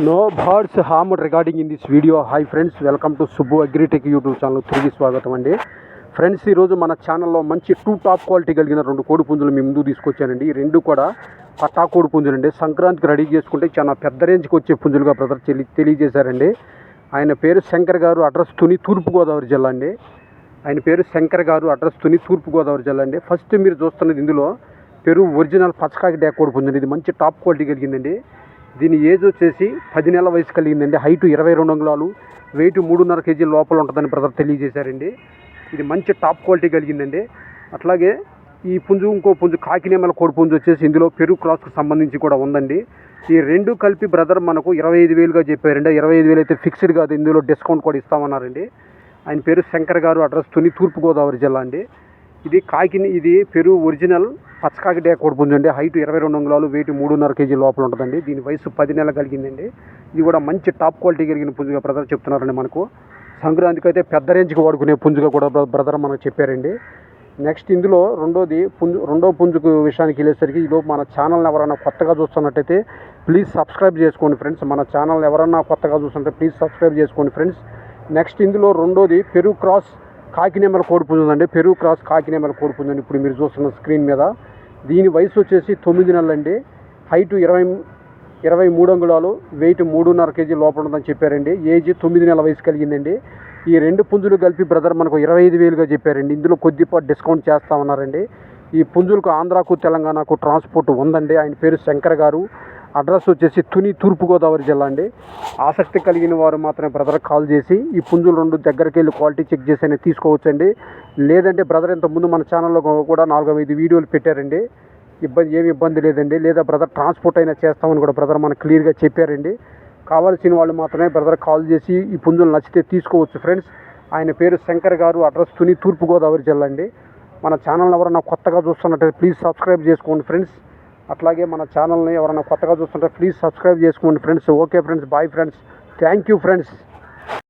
No birds hmm regarding in this video hi friends welcome to Subbu agritech YouTube channel తిరిగి స్వాగతం అండి friends ఈరోజు మన ఛానల్లో మంచి టూ టాప్ క్వాలిటీ కలిగిన రెండు కోడి పుంజులు మీ ముందు తీసుకొచ్చానండి. ఈ రెండు కూడా పట్టా కోడి పుంజులు అండి సంక్రాంతికి రెడీ చేసుకుంటే చాలా పెద్ద రేంజ్కి వచ్చే పుంజులుగా బ్రదర్ తెలి తెలియజేశారండి. ఆయన పేరు శంకర్ గారు అడ్రస్ తుని తూర్పుగోదావరి జిల్లా అండి. ఆయన పేరు శంకర్ గారు అడ్రస్ తుని తూర్పుగోదావరి జిల్లా అండి. ఫస్ట్ మీరు చూస్తున్నది ఇందులో పెరుగు ఒరిజినల్ పచ్చకాకి డ్యాక్ కోడి పుంజండి ఇది మంచి టాప్ క్వాలిటీ కలిగిందండి. దీని ఏజ్ వచ్చేసి పది నెలల వయసు కలిగిందండి. హైట్ ఇరవై రెండు అంగుళాలు వెయిట్ మూడున్నర కేజీ లోపల ఉంటుందని బ్రదర్ తెలియజేశారండి. ఇది మంచి టాప్ క్వాలిటీ కలిగిందండి. అట్లాగే ఈ పుంజు ఇంకో పుంజు కాకినేమల కోడి పుంజు వచ్చేసి ఇందులో పెరుగు క్రాస్కు సంబంధించి కూడా ఉందండి. ఈ రెండు కలిపి బ్రదర్ మనకు ఇరవై ఐదు వేలుగా చెప్పారండి. ఇరవై ఐదు వేలు అయితే ఫిక్స్డ్ కాదు ఇందులో డిస్కౌంట్ కూడా ఇస్తామన్నారండి. ఆయన పేరు శంకర్ గారు అడ్రస్ తుని తూర్పుగోదావరి జిల్లా అండి. ఇది కాకిని ఇది పెరుగు ఒరిజినల్ పచ్చకాకి డే కోడి పుంజు అండి. హైట్ ఇరవై రెండు అంగుళాలు వెయిట్ మూడున్నర కేజీ లోపల ఉంటుందండి. దీని వయసు పది నెలలు కలిగిందండి. ఇది కూడా మంచి టాప్ క్వాలిటీ కలిగిన పుంజుగా బ్రదర్ చెప్తున్నారండి మనకు. సంక్రాంతికి అయితే పెద్ద రేంజ్కి వాడుకునే పుంజుగా కూడా బ్ర- బ్రదర్ మనకు చెప్పారండి. నెక్స్ట్ ఇందులో రెండోది పుంజు రెండో పుంజుకు విషయానికి వెళ్ళేసరికి ఇదో మన ఛానల్ని ఎవరైనా కొత్తగా చూస్తున్నట్టయితే ప్లీజ్ సబ్స్క్రైబ్ చేసుకోండి ఫ్రెండ్స్. మన ఛానల్ ఎవరన్నా కొత్తగా చూస్తుంటే ప్లీజ్ సబ్స్క్రైబ్ చేసుకోండి ఫ్రెండ్స్. నెక్స్ట్ ఇందులో రెండోది పెరుగు క్రాస్ కాకినేమల కోడి పుంజు పెరుగు క్రాస్ కాకినేమల కోడి ఇప్పుడు మీరు చూస్తున్న స్క్రీన్ మీద దీని వయసు వచ్చేసి తొమ్మిది నెలలండి. హైట్ ఇరవై ఇరవై మూడు అంగుళాలు వెయిట్ మూడున్నర కేజీ లోపల ఉందని చెప్పారండి. ఏజ్ తొమ్మిది నెలల వయసు కలిగిందండి. ఈ రెండు పుంజులు కలిపి బ్రదర్ మనకు ఇరవై ఐదు వేలుగా చెప్పారండి. ఇందులో కొద్దిపాటు డిస్కౌంట్ చేస్తామన్నారండి ఈ పుంజులకు ఆంధ్రాకు తెలంగాణకు ట్రాన్స్పోర్ట్ ఉందండి. ఆయన పేరు శంకర్ గారు. అడ్రస్ వచ్చేసి తుని తూర్పుగోదావరి జిల్లా అండి. ఆసక్తి కలిగిన వారు మాత్రమే బ్రదర్ కాల్ చేసి ఈ పుంజులు రెండు దగ్గరికి వెళ్ళి క్వాలిటీ చెక్ చేసి అయినా తీసుకోవచ్చండి. లేదంటే బ్రదర్ ఇంతకుముందు మన ఛానల్లో కూడా నాలుగు ఐదు వీడియోలు పెట్టారండి. ఇబ్బంది ఏమి ఇబ్బంది లేదండి. లేదా బ్రదర్ ట్రాన్స్పోర్ట్ అయినా చేస్తామని కూడా బ్రదర్ మనకు క్లియర్గా చెప్పారండి. కావాల్సిన వాళ్ళు మాత్రమే బ్రదర్ కాల్ చేసి ఈ పుంజులు నచ్చితే తీసుకోవచ్చు ఫ్రెండ్స్. ఆయన పేరు శంకర్ గారు అడ్రస్ తుని తూర్పుగోదావరి జిల్లా అండి. మన ఛానల్ ఎవరైనా కొత్తగా చూస్తున్నట్టయితే ప్లీజ్ సబ్స్క్రైబ్ చేసుకోండి ఫ్రెండ్స్. అట్లాగే మన ఛానల్ని ఎవరైనా కొత్తగా చూస్తుంటే ప్లీజ్ సబ్స్క్రైబ్ చేసుకోండి friends. Okay friends. Bye friends. Thank you friends.